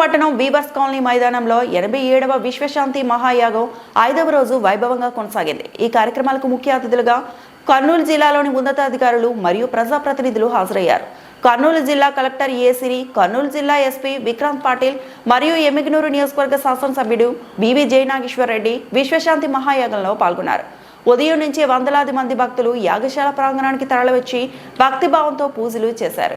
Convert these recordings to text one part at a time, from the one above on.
పట్టణం weavers colony మైదానంలో ఎనభై ఏడవ విశ్వశాంతి మహాయాగం ఐదవ రోజు వైభవంగా కొనసాగింది. ఈ కార్యక్రమాలకు ముఖ్య అతిథులుగా కర్నూలు జిల్లాలోని ఉన్నతాధికారులు మరియు ప్రజాప్రతినిధులు హాజరయ్యారు. కర్నూలు జిల్లా కలెక్టర్ ఏసిరి కర్నూలు జిల్లా ఎస్పీ విక్రాంత్ పాటిల్ మరియు ఎమ్మిగనూరు నియోజకవర్గ శాసనసభ్యుడు బివి జయనాగేశ్వర్ రెడ్డి విశ్వశాంతి మహాయాగంలో పాల్గొన్నారు. ఉదయం నుంచి వందలాది మంది భక్తులు యాగశాల ప్రాంగణానికి తరలివచ్చి భక్తిభావంతో పూజలు చేశారు.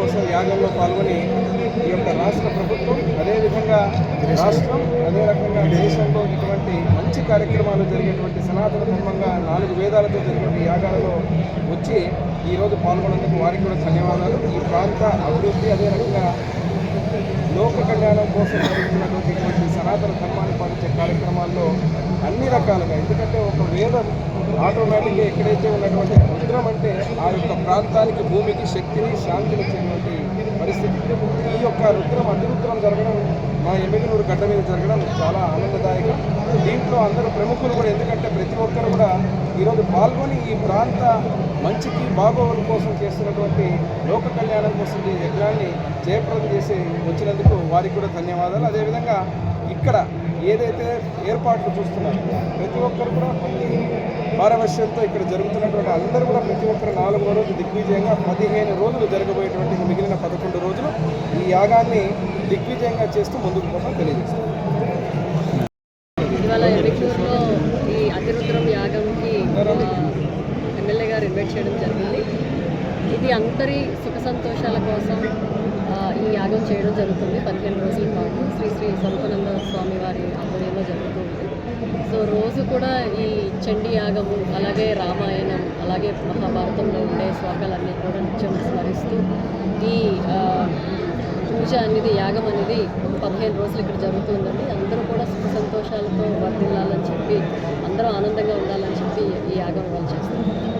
కోసం యాగంలో పాల్గొని ఈ యొక్క రాష్ట్ర ప్రభుత్వం అదేవిధంగా రాష్ట్రం అదే రకంగా దేశంలో ఇటువంటి మంచి కార్యక్రమాలు జరిగేటువంటి సనాతన ధర్మం నాలుగు వేదాలతో జరిగిన యాగాలలో వచ్చి ఈరోజు పాల్గొన్నందుకు వారికి కూడా ధన్యవాదాలు. ఈ ప్రాంత అభివృద్ధి అదే రకంగా లోక కళ్యాణం కోసం జరుగుతున్నటువంటి ఇటువంటి సనాతన ధర్మాన్ని పాటించే కార్యక్రమాల్లో అన్ని రకాలుగా ఎందుకంటే ఒక వేదం ఆటోమేటిక్గా ఎక్కడైతే ఉన్నటువంటి రుద్రం అంటే ఆ యొక్క ప్రాంతానికి భూమికి శక్తిని శాంతిని ఇచ్చేటువంటి పరిస్థితి. ఈ యొక్క రుద్రం అతిరుద్రం జరగడం మా ఎమ్మెగనూరు గడ్డ మీద జరగడం చాలా ఆనందదాయకం. దీంట్లో అందరూ ప్రముఖులు కూడా ఎందుకంటే ప్రతి ఒక్కరు కూడా ఈరోజు పాల్గొని ఈ ప్రాంత మంచికి బాగోగుల కోసం చేస్తున్నటువంటి లోక కళ్యాణం కోసం ఈ యజ్ఞాన్ని జయప్రదం చేసి వచ్చినందుకు వారికి కూడా ధన్యవాదాలు. అదేవిధంగా ఇక్కడ ఏదైతే ఏర్పాట్లు చూస్తున్నారు ప్రతి ఒక్కరు కూడా కొన్ని పారవశ్యంతో ఇక్కడ జరుగుతున్నటువంటి అందరూ కూడా ప్రతి ఒక్కరు నాలుగో రోజు దిగ్విజయంగా పదిహేను రోజులు జరగబోయేటువంటి మిగిలిన పదకొండు రోజులు ఈ యాగాన్ని దిగ్విజయంగా చేస్తూ ముందుకు కోసం తెలియజేస్తాం ఇవాళ ఎమ్మికూరులో ఈ అతిరుద్రం యాగంకి ఎమ్మెల్యే గారు ఇన్వైట్ చేయడం జరిగింది. ఇది అందరి సుఖ సంతోషాల కోసం ఈ యాగం చేయడం జరుగుతుంది. పదిహేను రోజుల పాటు శ్రీ శ్రీ సంపనంద స్వామి వారి ఆధ్వర్యంలో జరుగుతుంది సో రోజు కూడా ఈ చండీ యాగము అలాగే రామాయణం అలాగే మహాభారతంలో ఉండే శ్లోకాలన్నీ కూడా నిత్యం స్మరిస్తూ పూజ అనేది యాగం అనేది పదిహేను రోజులు ఇక్కడ జరుగుతుందండి. అందరూ కూడా సుఖ సంతోషాలతో వర్తిల్లాలని చెప్పి అందరూ ఆనందంగా ఉండాలని చెప్పి ఈ యాగం వాళ్ళు చేస్తారు.